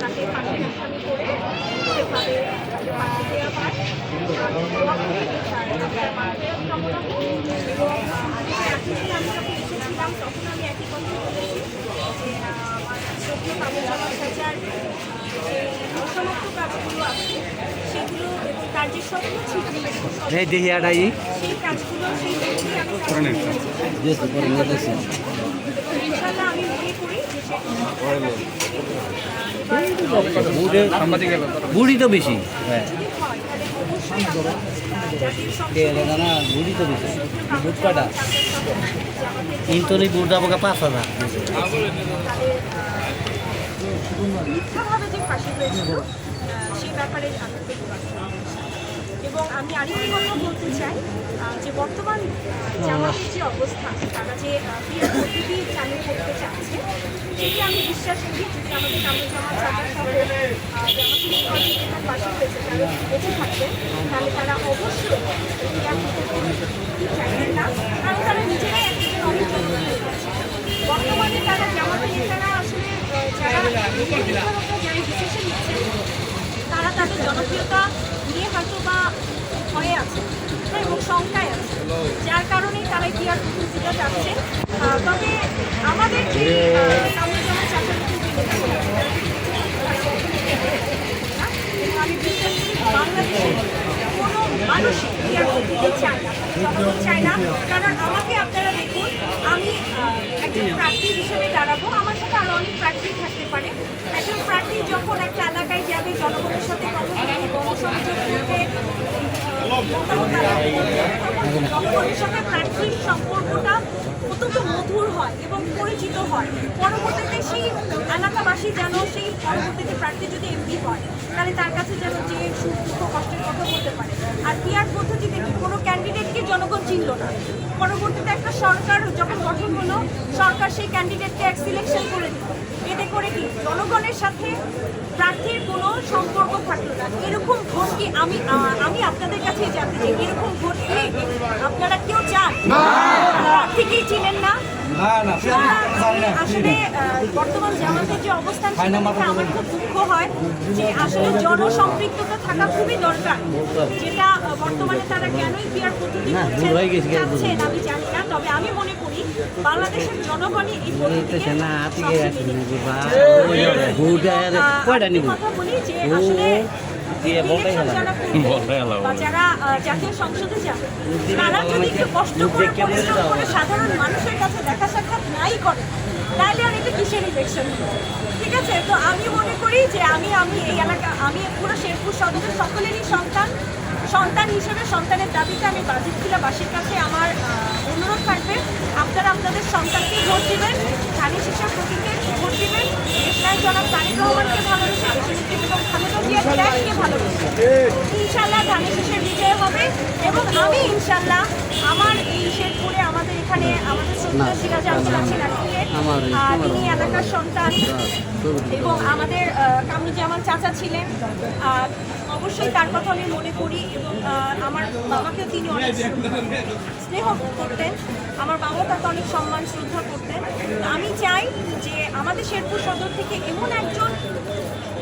তাকে ফাঁসির আসামি করে সেভাবে ফাঁসি দেওয়া হয় এবং আহ, আমি আমি যখন এসেছিলাম তখন কথা বলেছি আমার শ্রদ্ধেয় কামরুজ্জামান চাচার যে সমস্ত কাজগুলো আছে সেগুলো এবং তার যে স্বপ্ন ছিল এই দেখি আটাই সেই কাজগুলো সেই লক্ষ্যে আমি কাজ আমি মনে করি যে বুড়ি তো বেশি। হ্যাঁ। হয় বুড়ি তো বেশি। বুট কাটা বুট আমাকে পাঁচ হাজার। মিথ্যাভাবে যে ফাঁসি হয়েছিল সেই ব্যাপারে আমি প্রতিবাদ। এবং আমি আরেকটি কথা বলতে চাই যে বর্তমান জামাতের যে অবস্থা, তারা যে পদ্ধতি চালু করতে চাচ্ছে, সেটি আমি বিশ্বাস করি যদি আমাদের কামরুজ্জামান চাচা সহ জামাতের এখানে পাশে হয়েছে তারা যদি বেঁচে থাকবেন তাহলে তারা অবশ্যই ক্রিয়া পদ্ধতি চাইবেন না কারণ তারা নিজেরাই একজন অনেক জনপ্রিয় হয়ে গেছে। বর্তমানে তারা জামাতের নেতারা আসলে আহ, যারা নির্ধারকরা যারা ডিসিশন নিচ্ছেন তারা তাদের জনপ্রিয়তা নিয়ে হয়তো বা ভয়ে আছে এবং শঙ্কায় আছে যার কারণেই তারা আর প্রতিযোগিতা যাচ্ছে তবে আমাদের যে যেমন আমি বিশ্বাস কোনো মানুষই কি আর চায় না চায় না কারণ আমাকে আপনারা দেখুন আমি একজন প্রার্থী হিসেবে দাঁড়াবো। আমার অনেক প্রার্থী থাকতে পারে। একজন প্রার্থী যখন একটা এলাকায় যাবে, জনগণের সাথে কথা বলবে গণসংযোগ করবে সাথে প্রার্থীর সম্পর্কটা অত্যন্ত মধুর হয় এবং পরিচিত হয়। পরবর্তীতে সেই এলাকাবাসী যেন সেই পরবর্তীতে প্রার্থী যদি এমপি হয়, তাহলে তার কাছে যেন যে সুখ দুঃখ কষ্টের কথা পারে। আর পিয়ার পদ্ধতিতে কোনো ক্যান্ডিডেটকে জনগণ চিনল না? পরবর্তীতে একটা সরকার যখন গঠন হলো, সরকার সেই ক্যান্ডিডেটকে এক সিলেকশন করে দিল। এতে করে কি জনগণের সাথে প্রার্থীর কোনো সম্পর্ক থাকল না। এরকম ভোট কি আমি আমি আপনাদের কাছে জানতে চাই এরকম ভোট কি আপনারা কেউ চান? প্রার্থীকেই চিনেন না? আসলে বর্তমান জামাতের যে অবস্থান আমার খুব দুঃখ হয় যে আসলে জনসম্পৃক্ততা থাকা খুবই দরকার। যেটা বর্তমানে তারা কেনই বিয়ার পদ্ধতি করছেন, আমি জানি না তবে আমি মনে করি বাংলাদেশের জনগণই এই পদ্ধতিকে কথা বলি যে আসলে দিয়ে যারা আহ, জাতীয় সংসদে যাবে তারা যদি একটু কষ্ট করে পরিশ্রম করে সাধারণ মানুষের কাছে দেখা সাক্ষাৎ নাই করে তাহলে আর এটা কিসের ইলেকশন ঠিক আছে? তো আমি মনে করি যে আমি আমি এই এলাকা আমি পুরো শেরপুর সদরের সকলেরই সন্তান। সন্তান হিসেবে সন্তানের দাবিতে আমি বাজিতখিলাবাসীর কাছে আমার অনুরোধ থাকবে। আপনারা আপনাদের সন্তানকে ভোট দিবেন। ধানের শীষের প্রতীকে ভোট দিবেন। দেশনায়ক জনাব তারেক রহমানকে ভালোবেসে দেশনেত্রী এবং খালেদা জিয়ার ত্যাগকে ভালোবেসে ইনশাল্লাহ ধানের শীষের বিজয় হবে এবং আমি ইনশাল্লাহ আমার এই শেরপুরে আমাদের এখানে আমাদের শ্রদ্ধা সিরাজ আহমদ আছেন আজকে। তিনি এলাকার সন্তান এবং আমাদের কামরুজ্জামান চাচা ছিলেন। অবশ্যই তার কথা আমি মনে করি এবং আমার বাবাকেও তিনি অনেক স্নেহ করতেন। আমার বাবাও তাকে অনেক সম্মান শ্রদ্ধা করতেন। আমি চাই যে আমাদের শেরপুর সদর থেকে এমন একজন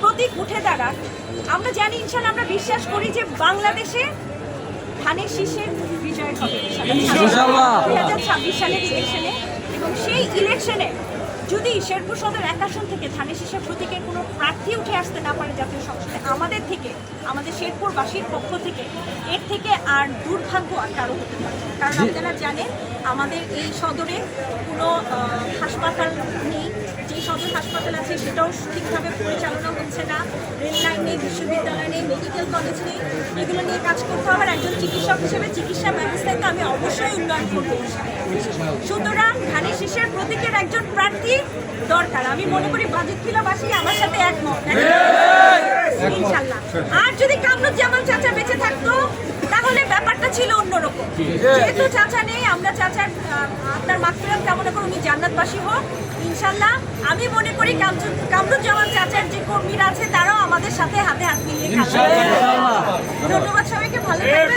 প্রতীক উঠে দাঁড়াক। আমরা জানি ইনশাল্লাহ আমরা বিশ্বাস করি যে বাংলাদেশে ধানের শীষে বিজয় হবে। দুই হাজার ছাব্বিশ সালের ইলেকশনে এবং সেই ইলেকশনে যদি শেরপুর সদর এক আসন থেকে ধানের শীষের প্রতীকের কোনো প্রার্থী উঠে আসতে না পারে জাতীয় সংসদে আমাদের থেকে আমাদের শেরপুরবাসীর পক্ষ থেকে এর থেকে আর দুর্ভাগ্য আর কারও হতে পারে কারণ আপনারা জানেন আমাদের এই সদরে কোনো হাসপাতাল নেই হাসপাতাল আছে সেটাও ঠিকভাবে পরিচালনা হচ্ছে না। রেল লাইন নেই বিশ্ববিদ্যালয় নেই মেডিকেল কলেজ নেই এগুলো নিয়ে কাজ করতে হবে। একজন চিকিৎসক হিসেবে চিকিৎসা ব্যবস্থায় তো আমি অবশ্যই উন্নয়ন করতে সুতরাং ধানের শীষের প্রতীকের একজন প্রার্থী দরকার। আমি মনে করি বাজিত খিলাবাসী আমার সাথে একমত। ইনশাল্লাহ আর যদি কামরুজ্জামান চাচা বেঁচে থাকতো তাহলে ব্যাপারটা ছিল অন্যরকম। যেহেতু চাচা নেই আমরা চাচার আপনার মাকফিরাত কামনা করে উনি জান্নাতবাসী হোক। ইনশাল্লাহ আমি মনে করি কামরু- কামরুজ্জামান চাচার যে কর্মীরা আছে তারাও আমাদের সাথে হাতে হাত মিলিয়ে কাজ করবে। ধন্যবাদ সবাইকে ভালো আছে?